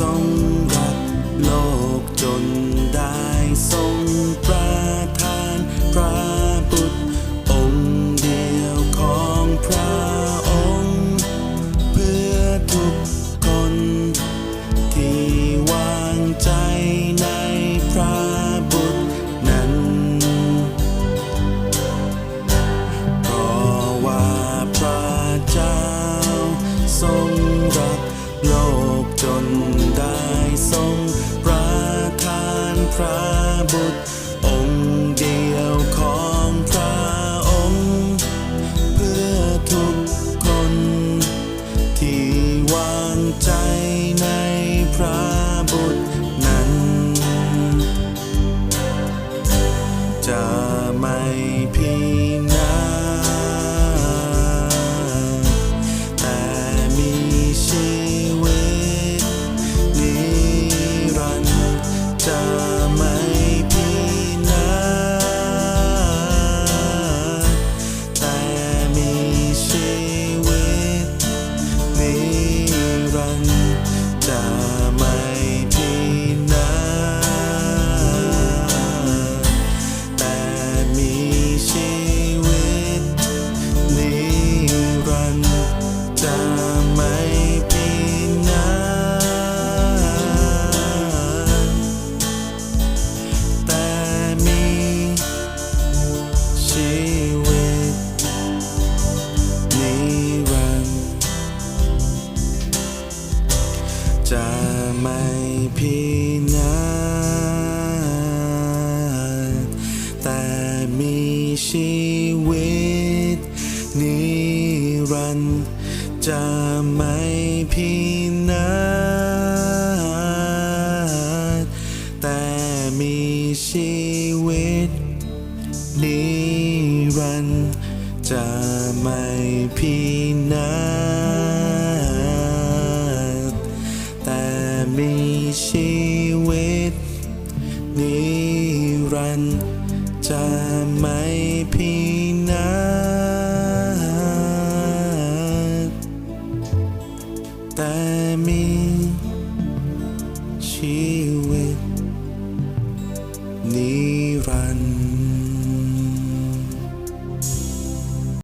ทรงรักโลกจนได้ทรงประทานพระบุตรองค์เดียวของพระองค์ เพื่อทุกคน ที่วางใจในพระบุตรนั้น เพราะว่าพระเจ้าทรงรักโลกจน พระบุตร องค์เดียวของพระองค์ เพื่อทุกคนที่วางใจ พินาศแต่มีชีวิตนิรันดร์จะไม่พินาศแต่มีชีวิตนิรันดร์จะไม่พินา มีชีวิต นิรันดร์จะไม่พินาศแต่มีชีวิต นิรันดร์